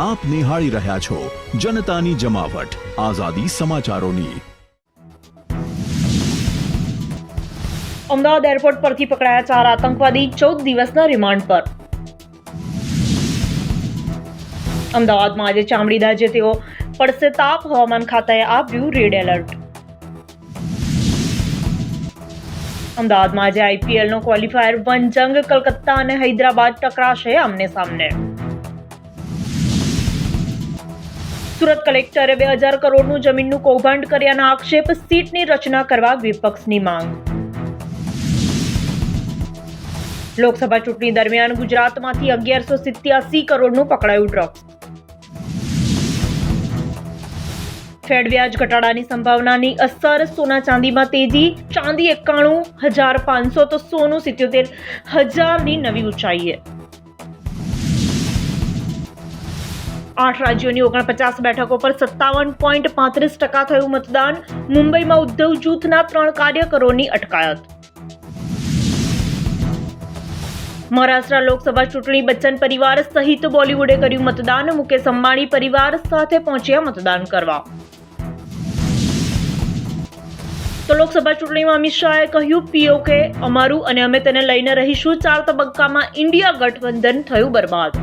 આપ નિહાળી રહ્યા છો જનતાની જમાવટ. આઝાદી સમાચારોની. અમદાવાદ એરપોર્ટ પરથી પકડાયા ચાર આતંકવાદી ચૌદ દિવસના રિમાન્ડ પર. અમદાવાદમાં આજે ચામડીદા જે તેઓ પડશે તાપ હવામાન ખાતાએ આપ્યું રેડ એલર્ટ. અમદાવાદમાં આજે આઈપીએલનો ક્વોલિફાયર વન જંગ કલકત્તા અને હૈદરાબાદ ટકરાશે આમને સામને. સુરત કલેક્ટરે બે હજાર કરોડનું જમીનનું કૌભાંડ કર્યાના આક્ષેપ સીટની રચના કરવા વિપક્ષની માંગ. લોકસભા ચૂંટણી દરમિયાન ગુજરાતમાંથી અગિયારસો સિત્યાસી કરોડનું પકડાયું ડ્રગ્સ. ફેડ વ્યાજ ઘટાડાની સંભાવનાની અસર સોના ચાંદીમાં તેજી, ચાંદી એકાણું હજાર પાંચસો તો સોનું સિત્યોતેર હજારની નવી ઊંચાઈએ. આઠ રાજ્યોની ઓગણપચાસ બેઠકો પર સત્તાવન પોઈન્ટ પાંત્રીસ ટકા થયું મતદાન. મુંબઈમાં ઉદ્ધવ જૂથના ત્રણ કાર્યકરોની અટકાયત. મહારાષ્ટ્ર લોકસભા ચૂંટણી બચ્ચન પરિવાર સહિત બોલિવૂડે કર્યું મતદાન. મુકેશ અંબાણી પરિવાર સાથે પહોંચ્યા મતદાન કરવા. તો લોકસભા ચૂંટણીમાં અમિત શાહે કહ્યું પીઓકે અમારું અને અમે તેને લઈને રહીશું. ચાર તબક્કામાં ઇન્ડિયા ગઠબંધન થયું બરબાદ.